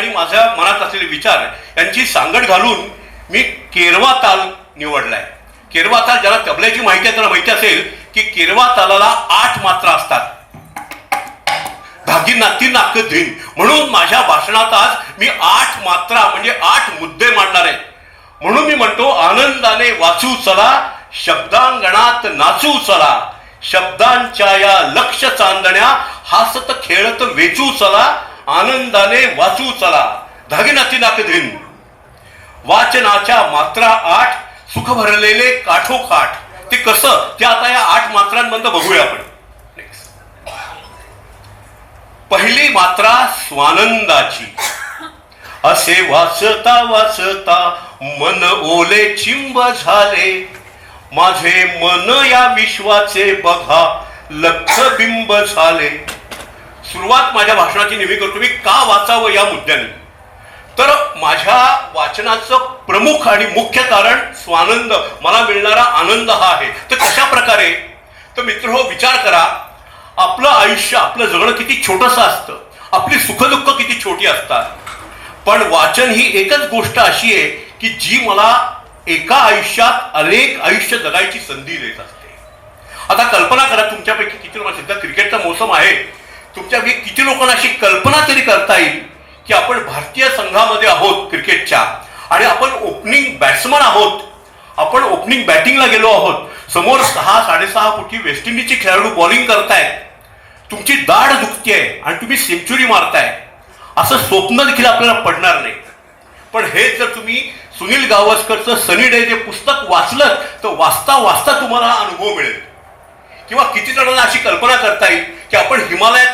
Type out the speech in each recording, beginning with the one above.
आणि माझ्या मनात असलेले विचार यांची सांगड घालून मी केरवा ताल निवडलाय. केरवा ताल ज्याला तबल्याची माहिती आहे त्याला माहिती असेल की केरवा तालाला आठ मात्रा असतात. धागी नाती नाक धीन. म्हणून माझ्या भाषणात आज मी आठ मात्रा म्हणजे आठ मुद्दे मांडणार आहे. म्हणून मी म्हणतो आनंदाने वाचू चला शब्दांगणात नाचू चला शब्दांच्या या लक्ष चांदण्या हासत खेळत वेचू चला आनंदाने वाचू चला. धागिनाची नाती धीन. वाचनाच्या मात्रा आठ सुख भरलेले काठोकाठ ते कसं? ते आता या आठ मात्रांमधनं बघूया आपण. पहिली मात्रा स्वानंदाची. असे वाचता वाचता मन ओले चिंब झाले. माझे मन या विश्वाचे बघा लक्ष बिंब झाले. सुरुवात माझ्या भाषणाची नेहमी करतो. मी का वाचावं या मुद्द्याने? तर माझ्या वाचनाचं प्रमुख आणि मुख्य कारण स्वानंद. मला मिळणारा आनंद हा आहे. तर कशा प्रकारे? तर मित्र हो विचार करा. आपलं आयुष्य आपलं जगणं किती छोटंसं असतं. आपली सुखदुःख किती छोटी असतात. पण वाचन ही एकच गोष्ट अशी आहे की जी मला एका आयुष्यात अनेक आयुष्य जगायची संधी देत असते. आता कल्पना करा तुमच्यापैकी किती सध्या क्रिकेटचा मोसम आहे. तुमच्यापैकी किती लोकांना अशी कल्पना तरी करता येईल की आपण भारतीय संघामध्ये आहोत क्रिकेटच्या आणि आपण ओपनिंग बॅट्समन आहोत. आपण ओपनिंग बॅटिंगला गेलो आहोत. समोर सहा साडेसहा फुटी वेस्ट इंडिजचे खेळाडू बॉलिंग करतायत. तुमची दाढ दुखते आणि तुम्ही सेंचुरी मारताय. असं स्वप्न देखील आपल्याला पडणार नाही. पण हे जर तुम्ही सुनील गावस्करचं सनी डे जे पुस्तक वाचलं तर वाचता वाचता तुम्हाला अनुभव मिळेल. किंवा किती जणांना अशी कल्पना करता येईल की आपण हिमालयात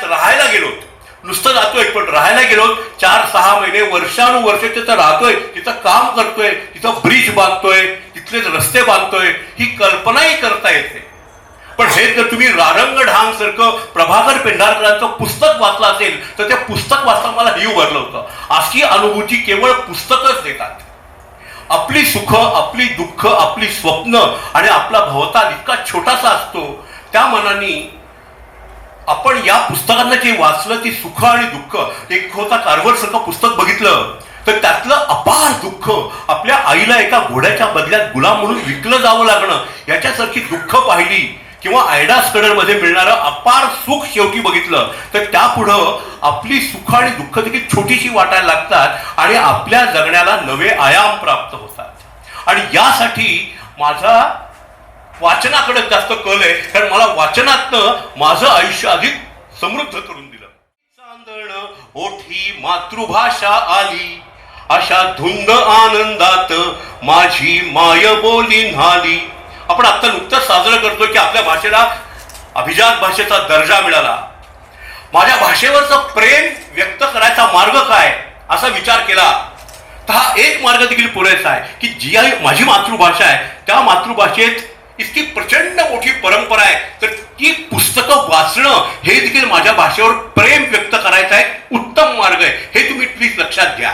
नुसतं जातोय पण राहायला गेलो चार सहा महिने वर्षानुवर्ष तिथं राहतोय तिथं काम करतोय तिथं ब्रिज बांधतोय तिथले रस्ते बांधतोय ही कल्पनाही करता येते पण हे जर तुम्ही रारंग ढांग सारखं प्रभाकर पेंढारकरांचं पुस्तक वाचलं असेल तर ते पुस्तक वाचता मला ही उभारलं होतं. अशी अनुभूती केवळ पुस्तकच देतात. आपली सुख आपली दुःख आपली स्वप्न आणि आपला भवताल इतका छोटासा असतो त्या मनाने आपण या पुस्तकांना जे वाचलं ती सुख आणि दुःख एक होता कारवर सारखं पुस्तक बघितलं तर त्यातलं अपार दुःख आपल्या आईला एका घोड्याच्या बदल्यात गुलाम म्हणून विकलं जावं लागणं याच्यासारखी दुःख पाहिली किंवा आयडा मध्ये मिळणारं अपार सुख शेवटी बघितलं तर त्यापुढं आपली सुख आणि दुःख देखील छोटीशी वाटायला लागतात आणि आपल्या जगण्याला नवे आयाम प्राप्त होतात. आणि यासाठी माझा वाचनाकडे जास्त कल आहे. तर मला वाचनातनं माझं आयुष्य अधिक समृद्ध करून दिलं. चांदण ओठी मातृभाषा आली. अशा धुंद आनंदात माझी माय बोली न्हाली. आपण आता नुकतंच साजरं करतो की आपल्या भाषेला अभिजात भाषेचा दर्जा मिळाला. माझ्या भाषेवरचं प्रेम व्यक्त करायचा मार्ग काय? असा विचार केला. तर हा एक मार्ग देखील पुरेसा आहे की जी आई माझी मातृभाषा आहे त्या मातृभाषेत इतकी प्रचंड मोठी परंपरा आहे. तर ती पुस्तकं वाचणं हे देखील माझ्या भाषेवर प्रेम व्यक्त करायचा एक उत्तम मार्ग आहे. हे तुम्ही प्लीज लक्षात घ्या.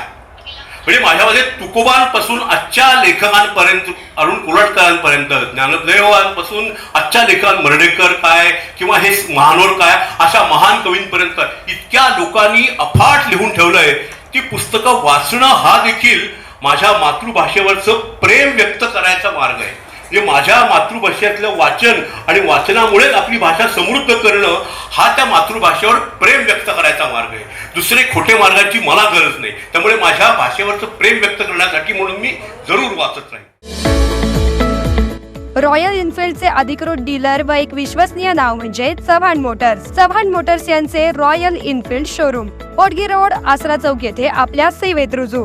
म्हणजे माझ्यामध्ये तुकोबांपासून आजच्या लेखकांपर्यंत अरुण कुलटकरांपर्यंत ज्ञानदेवांपासून आजच्या लेखकां मर्डेकर काय किंवा हे महानोर काय अशा महान कवींपर्यंत इतक्या लोकांनी अफाट लिहून ठेवलंय. ती पुस्तकं वाचणं हा देखील माझ्या मातृभाषेवरचं प्रेम व्यक्त करायचा मार्ग आहे. म्हणजे माझ्या मातृभाषेतलं वाचन आणि वाचनामुळेच आपली भाषा समृद्ध करणं हा त्या मातृभाषेवर प्रेम व्यक्त करायचा मार्ग आहे. दुसरे खोटे मार्गाची मला गरज नाही. त्यामुळे माझ्या भाषेवरचं प्रेम व्यक्त करण्यासाठी म्हणून मी जरूर वाचत राहीन. रॉयल इन्फिल्डचे अधिकृत डीलर व एक विश्वसनीय नाव म्हणजे चव्हाण मोटर्स. चव्हाण मोटर्स यांचे Royal Enfield showroom. Potgi road Asara चौक येथे आपल्या सेवेत रुजू.